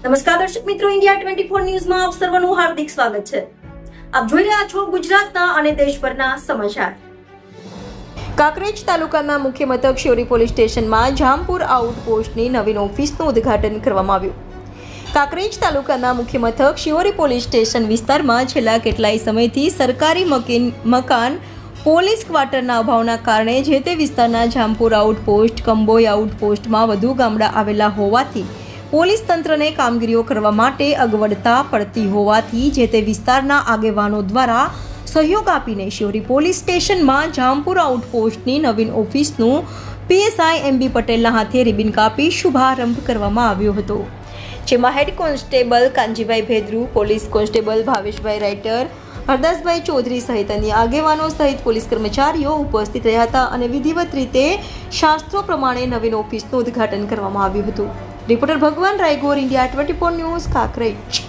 નમસ્કાર દર્શક મિત્રો ઇન્ડિયા ટ્વેન્ટી ફોર ન્યૂઝમાં આપ સર્વનું હાર્દિક સ્વાગત છે. આપ જોઈ રહ્યા છો ગુજરાતના અને દેશભરના સમાચાર. કાંકરેજ તાલુકાના મુખ્ય મથક શિવરી પોલીસ સ્ટેશનમાં જામપુર આઉટપોસ્ટની નવીન ઓફિસનું ઉદ્ઘાટન કરવામાં આવ્યું. કાંકરેજ તાલુકાના મુખ્ય મથક શિવરી પોલીસ સ્ટેશન વિસ્તારમાં છેલ્લા કેટલાય સમયથી સરકારી મકીન પોલીસ ક્વાર્ટરના અભાવના કારણે જે તે વિસ્તારના જામપુર આઉટપોસ્ટ કંબોઈ આઉટપોસ્ટમાં વધુ ગામડા આવેલા હોવાથી પોલીસ તંત્રને કામગીરીઓ કરવા માટે અગવડતા પડતી હોવાથી જે તે વિસ્તારના આગેવાનો દ્વારા સહયોગ આપીને શિવરી પોલીસ સ્ટેશનમાં જામપુર આઉટપોસ્ટની નવીન ઓફિસનું પીએસઆઈ એમબી પટેલના હાથે રિબિન કાપી શુભારંભ કરવામાં આવ્યો હતો. જેમાં head constable Kanjibhai Bhedru, police constable Bhaveshbhai writer Hardasbhai Chaudhary સહિત અન્ય આગેવાનો સહિત પોલીસ કર્મચારીઓ ઉપસ્થિત રહ્યા હતા અને વિધિવત રીતે શાસ્ત્રો પ્રમાણે નવીન ઓફિસનું ઉદ્ઘાટન કરવામાં આવ્યું હતું. Reporter Bhagwan Raigor India twenty four news Kankrej